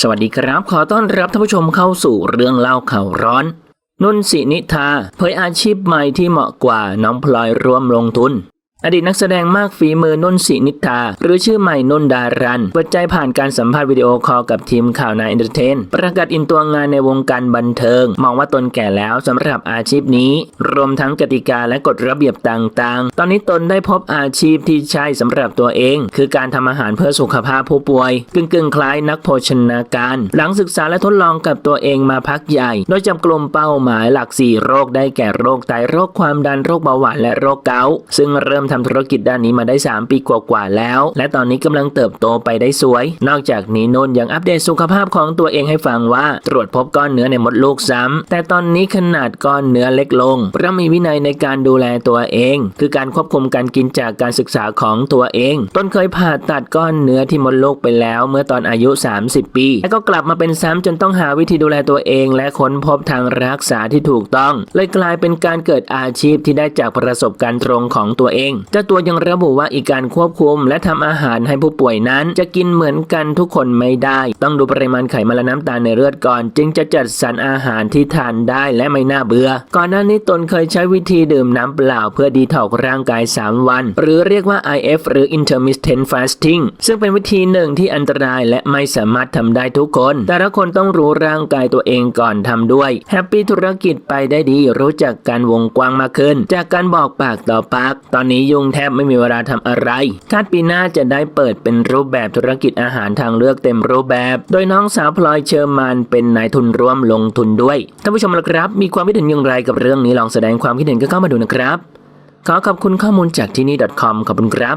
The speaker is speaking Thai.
สวัสดีครับ ขอต้อนรับท่านผู้ชมเข้าสู่เรื่องเล่าข่าวร้อน นุ่นสินิธาเผยอาชีพใหม่ที่เหมาะกว่าน้องพลอยร่วมลงทุน อดีตนักแสดงมากฝีมือนนสินิธา หรือชื่อใหม่นนดารันเปิดใจผ่านการสัมภาษณ์วิดีโอคอลกับทีมข่าวนายเอนเตอร์เทน ประกาศอินตัวงานในวงการบันเทิง มองว่าตนแก่แล้วสำหรับอาชีพนี้ รวมทั้งกติกาและกฎระเบียบต่างๆ ตอนนี้ตนได้พบอาชีพที่ใช่สำหรับตัวเอง คือการทำอาหารเพื่อสุขภาพผู้ป่วย กึ่งๆ คล้ายนักโภชนาการ หลังศึกษาและทดลองกับตัวเองมาพักใหญ่ โดยจับกลุ่มเป้าหมายหลัก 4 โรคได้แก่โรคไตโรคความดันโรคเบาหวานและโรคเกาต์ซึ่งเริ่มทำธุรกิจด้านนี้มาได้ 3 ปีกว่าๆแล้ว และตอนนี้กำลังเติบโตไปได้สวย นอกจากนี้นนท์ยังอัปเดตสุขภาพของตัวเองให้ฟังว่า ตรวจพบก้อนเนื้อในมดลูกซ้ำแต่ตอนนี้ขนาดก้อนเนื้อเล็กลงเพราะมีวินัยในการดูแลตัวเอง คือการควบคุมการกินจากการศึกษาของตัวเอง ต้นเคยผ่าตัดก้อนเนื้อที่มดลูกไปแล้ว เมื่อตอนอายุ 30 ปี และก็กลับมาเป็นซ้ำจนต้องหาวิธีดูแลตัวเอง และค้นพบทางรักษาที่ถูกต้อง เลยกลายเป็นการเกิดอาชีพที่ได้จากประสบการณ์ตรงของตัวเองเจ้าตัวยังระบุว่าอีกการควบคุม และทำอาหารให้ผู้ป่วยนั้น จะกินเหมือนกันทุกคนไม่ได้ ต้องดูปริมาณไขมันและน้ำตาลในเลือดก่อน จึงจะจัดสรรอาหารที่ทานได้และไม่น่าเบื่อ ก่อนหน้านี้ตนเคยใช้วิธีดื่มน้ำเปล่า เพื่อดีท็อกร่างกาย 3 วัน หรือเรียกว่า IF หรือ intermittent fasting ซึ่งเป็นวิธีหนึ่งที่อันตรายและไม่สามารถทำได้ทุกคน แต่ละคนต้องรู้ร่างกายตัวเองก่อนทำด้วยแฮปปี้ธุรกิจไปได้ดีรู้จักการวงกว้างมากขึ้น จากการบอกปากต่อปาก ตอนนี้ยุ่งแทบไม่มีเวลาทำอะไร คาดปีหน้าจะได้เปิดเป็นรูปแบบธุรกิจอาหารทางเลือกเต็มรูปแบบ โดยน้องสาวพลอยเชอร์มานเป็นนายทุนร่วมลงทุนด้วย ท่านผู้ชมละครับ มีความคิดเห็นอย่างไรกับเรื่องนี้ลองแสดงความคิดเห็นก็เข้ามาดูนะครับ ขอขอบคุณข้อมูลจากที่นี่ .com ขอบคุณครับ